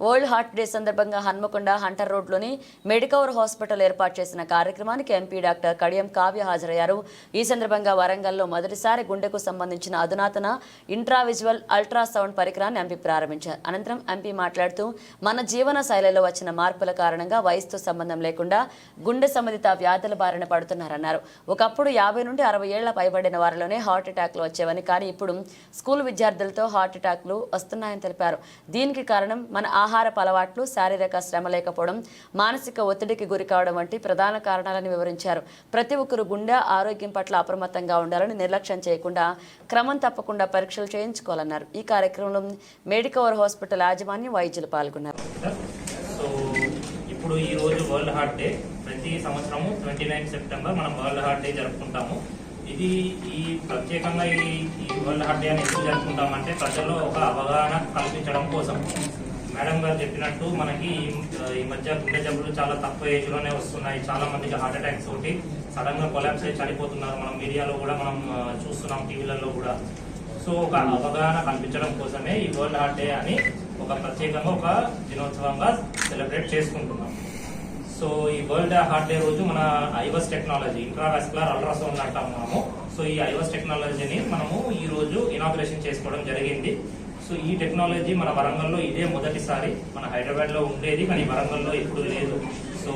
World heart day సందర్భంగా Hanamkonda hunter రోడ్లోని Medicover hospital ఏర్పాటు చేసిన కార్యక్రమానికి ఎంపీ డాక్టర్ కడియం కావ్య హాజరయ్యారు. ఈ సందర్భంగా వరంగల్లో మొదటిసారి గుండెకు సంబంధించిన అధునాతన ఇంట్రావిజువల్ అల్ట్రాసౌండ్ పరికరాన్ని ఎంపీ ప్రారంభించారు. అనంతరం ఎంపీ మాట్లాడుతూ మన జీవన శైలిలో వచ్చిన మార్పుల కారణంగా వయసుతో సంబంధం లేకుండా గుండె సంబంధిత వ్యాధుల బారిన పడుతున్నారన్నారు. ఒకప్పుడు యాభై నుండి అరవై ఏళ్ళ పైబడిన వారిలోనే హార్ట్ అటాక్లు వచ్చేవని కానీ ఇప్పుడు స్కూల్ విద్యార్థులతో హార్ట్ అటాక్లు వస్తున్నాయని తెలిపారు. దీనికి కారణం మన ఆహారపు అలవాట్లు శారీరక శ్రమ లేకపోవడం మానసిక ఒత్తిడికి గురి కావడం వంటి ప్రధాన కారణాలని వివరించారు. ప్రతి ఒక్కరు గుండె ఆరోగ్యం పట్ల అప్రమత్తంగా ఉండాలని నిర్లక్ష్యం చేయకుండా క్రమం తప్పకుండా పరీక్షలు చేయించుకోవాలన్నారు. ఈ కార్యక్రమంలో మెడికవర్ హాస్పిటల్ యాజమాన్యం వైద్యులు పాల్గొన్నారు. ఇప్పుడు ఈ రోజు వరల్డ్ హార్ట్ డే. ప్రతి సంవత్సరము ట్వంటీ నైన్ సెప్టెంబర్ మనం వరల్డ్ హార్ట్ డే జరుపుకుంటాము. ఇది ఈ ప్రత్యేకంగా ఈ వరల్డ్ హార్ట్ డే అని ఎందుకు జరుపుకుంటామంటే ప్రజల్లో ఒక అవగాహన కల్పించడం కోసం. మేడం గారు చెప్పినట్టు మనకి ఈ- మధ్య గుండె జబ్బులు చాలా తక్కువ ఏజ్లోనే వస్తున్నాయి. చాలా మందికి హార్ట్ అటాక్స్ ఒకటి సడన్గా కొలాబ్స్ అయ్యి చనిపోతున్నారు. మనం మీడియాలో కూడా మనం చూస్తున్నాం టీవీలలో కూడా. సో ఒక అవగాహన కల్పించడం కోసమే ఈ వరల్డ్ హార్ట్ డే అని ఒక ప్రత్యేకంగా ఒక దినోత్సవంగా సెలబ్రేట్ చేసుకుంటున్నాం. సో ఈ వరల్డ్ హార్ట్ డే రోజు మన ఐవస్ టెక్నాలజీ ఇంట్రావాస్కులర్ అల్ట్రాసౌండ్ అంటాం మనము. సో ఈ ఐవస్ టెక్నాలజీని మనము ఈ రోజు ఇనాగ్రేషన్ చేసుకోవడం జరిగింది. సో ఈ టెక్నాలజీ మన వరంగల్లో ఇదే మొదటిసారి మన హైదరాబాద్లో ఉండేది కానీ వరంగల్లో ఇప్పుడు లేదు. సో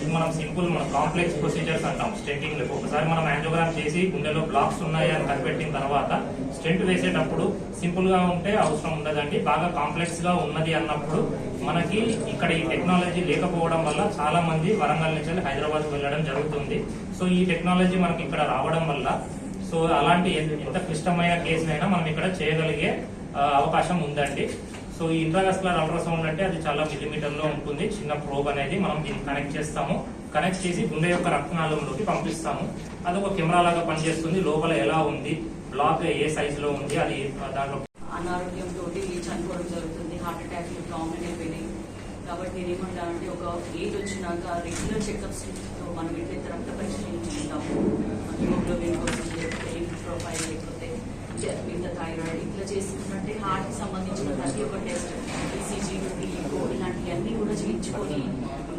ఇది మనం సింపుల్ మన కాంప్లెక్స్ ప్రొసీజర్స్ అంటాం స్టెంటింగ్ ఒకసారి మనం యాంజోగ్రామ్ చేసి గుండెలో బ్లాక్స్ ఉన్నాయి అని కనిపెట్టిన తర్వాత స్టెంట్ వేసేటప్పుడు సింపుల్గా ఉంటే అవసరం ఉండదండి. బాగా కాంప్లెక్స్గా ఉన్నది అన్నప్పుడు మనకి ఇక్కడ ఈ టెక్నాలజీ లేకపోవడం వల్ల చాలా మంది వరంగల్ నుంచి హైదరాబాద్ వెళ్ళడం జరుగుతుంది. సో ఈ టెక్నాలజీ మనకి ఇక్కడ రావడం వల్ల సో అలాంటి ఎంత క్లిష్టమైన కేసునైనా మనం ఇక్కడ చేయగలిగే అవకాశం ఉందండి. సో ఈ ఇంట్రాగస్కులర్ అల్ట్రాసౌండ్ అంటే అది చాలా మిల్లీమీటర్లో ఉంటుంది. చిన్న ప్రోబ్ అనేది మనం దీన్ని కనెక్ట్ చేస్తాము. కనెక్ట్ చేసి గుండె యొక్క రక్తనాళంలోకి పంపిస్తాము. అది ఒక కెమెరా లాగా పనిచేస్తుంది. లోపల ఎలా ఉంది? బ్లాక్ ఏ సైజ్లో ఉంది? అది దాంట్లో అనారోగ్యంతో చనిపోవడం జరుగుతుంది. హార్ట్ అటాక్లు కామన్ అయిపోయినాయి కాబట్టి నేను ఏమంటానంటే ఒక ఏజ్ వచ్చినాక రెగ్యులర్ చెకప్స్ మనం ఎట్లయితే రక్త పరీక్ష చేయించుకుంటాము కూడా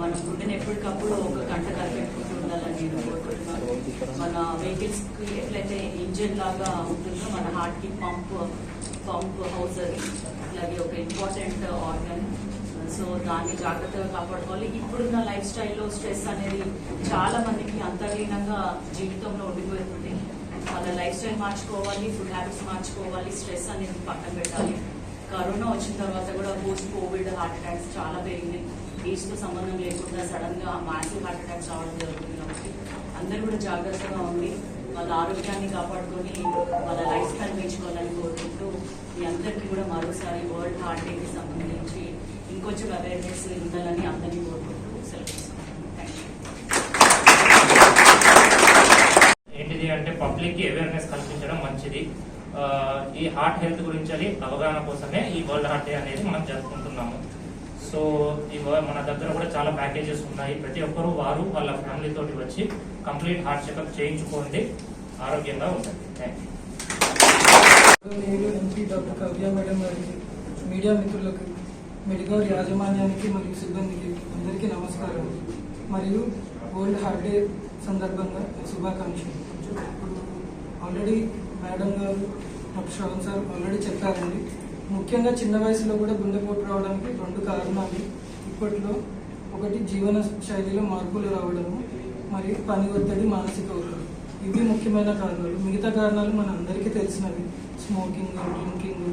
మన ఫుడ్ని ఎప్పటికప్పుడు ఒక గంట కనిపెట్టుకుంటూ ఉండాలని నేను కోరుకుంటున్నాను మన వెహికల్స్కి ఎట్లయితే ఇంజిన్ లాగా ఉంటుందో మన హార్ట్కి పంప్ పంప్ హౌస్ అది ఒక ఇంపార్టెంట్ ఆర్గన్ సో దాన్ని జాగ్రత్తగా కాపాడుకోవాలి. ఇప్పుడున్న లైఫ్ స్టైల్లో స్ట్రెస్ అనేది చాలా మందికి అంతర్లీనంగా జీవితంలో ఉండిపోతుంది. వాళ్ళ లైఫ్ స్టైల్ మార్చుకోవాలి ఫుడ్ హ్యాబిట్స్ మార్చుకోవాలి స్ట్రెస్ అనేది పక్కన పెట్టాలి. కరోనా వచ్చిన తర్వాత కూడా పోస్ట్ కోవిడ్ హార్ట్ అటాక్స్ చాలా పెరిగినాయి. ఏజ్తో సంబంధం లేకుండా సడన్గా హార్ట్ అటాక్స్ రావడం జరుగుతుంది కాబట్టి అందరూ కూడా జాగ్రత్తగా ఉండి వాళ్ళ ఆరోగ్యాన్ని కాపాడుకొని వాళ్ళ లైఫ్ స్టైల్ పెంచుకోవాలని కోరుకుంటూ మీ అందరికీ కూడా మరోసారి వరల్డ్ హార్ట్ డేకి సంబంధించి ఇంకొంచెం అవేర్నెస్ ఉండాలని అందరినీ కోరుకుంటూ సెలవు ఏంటిది అంటే పబ్లిక్కి అవేర్నెస్ కల్పించడం మంచిది. ఈ హార్ట్ హెల్త్ గురించి అవగాహన కోసమే ఈ వరల్డ్ హార్ట్ డే అనేది మనం జరుపుకుంటున్నాము. సో ఈ మన దగ్గర కూడా చాలా ప్యాకేజెస్ ఉన్నాయి. ప్రతి ఒక్కరూ వారు వాళ్ళ ఫ్యామిలీతో వచ్చి కంప్లీట్ హార్ట్ చెకప్ చేయించుకోండి. ఆరోగ్యంగా ఉండండి. థ్యాంక్ యూ నేను ఎంపీ డాక్టర్ కవ్య మేడం గారికి మీడియా మిత్రులకు మెడికల్ యాజమాన్యానికి మరియు సిబ్బందికి అందరికీ నమస్కారం. మరియు వరల్డ్ హార్ట్ డే సందర్భంగా శుభాకాంక్షలు. ఇప్పుడు ఆల్రెడీ మేడం గారు డాక్టర్ శ్రవణ్ సార్ ఆల్రెడీ చెప్పారండి. ముఖ్యంగా చిన్న వయసులో కూడా గుండెపోటు రావడానికి రెండు కారణాలు. ఇప్పట్లో ఒకటి జీవన శైలిలో మార్పులు రావడము మరియు పని ఒత్తిడి మానసిక ఒత్తిడి. ఇవి ముఖ్యమైన కారణాలు. మిగతా కారణాలు మన అందరికీ తెలిసినవి. స్మోకింగ్ డ్రింకింగ్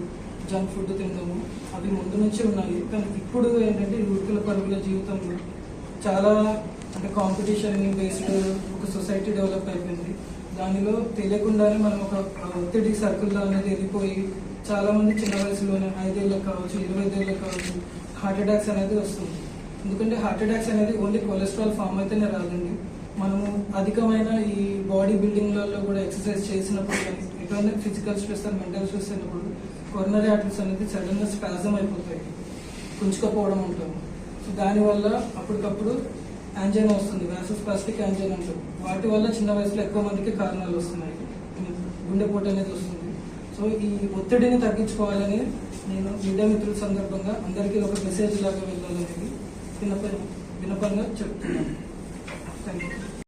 జంక్ ఫుడ్ తినడము అవి ముందు నుంచి ఉన్నాయి. కానీ ఇప్పుడు ఏంటంటే ఈ పరుగుల జీవితంలో చాలా అంటే కాంపిటీషన్ బేస్డ్ ఒక సొసైటీ డెవలప్ అయిపోయింది. దానిలో తెలియకుండానే మనం ఒక ఒత్తిడి సర్కిల్లో అనేది వెళ్ళిపోయి చాలా మంది చిన్న వయసులోనే ఐదేళ్ళకి కావచ్చు ఇరవై ఐదేళ్ళకి కావచ్చు హార్ట్ అటాక్స్ అనేది వస్తుంది. ఎందుకంటే హార్ట్ అటాక్స్ అనేది ఓన్లీ కొలెస్ట్రాల్ ఫామ్ అయితేనే రాదండి. మనము అధికమైన ఈ బాడీ బిల్డింగ్లలో కూడా ఎక్సర్సైజ్ చేసినప్పుడు కానీ ఎటువంటి physical stress and mental stress అయినప్పుడు కొరనరీ ఆర్టరీస్ అనేది సడన్గా స్పాజం అయిపోతాయి. కుంచుకపోవడం ఉంటాము సో దానివల్ల అప్పటికప్పుడు యాంజైనా వస్తుంది. వ్యాసోస్పాస్టిక్ యాంజైనా ఉంటుంది వాటి వల్ల చిన్న వయసులో ఎక్కువ మందికి కారణాలు వస్తున్నాయి. గుండెపోటు అనేది వస్తుంది. సో ఈ ఒత్తిడిని తగ్గించుకోవాలని నేను మీడియా మిత్రుల సందర్భంగా అందరికీ ఒక మెసేజ్ లాగా వెళ్ళాలనేది వినప వినపంగా చెప్తున్నాను. Thank you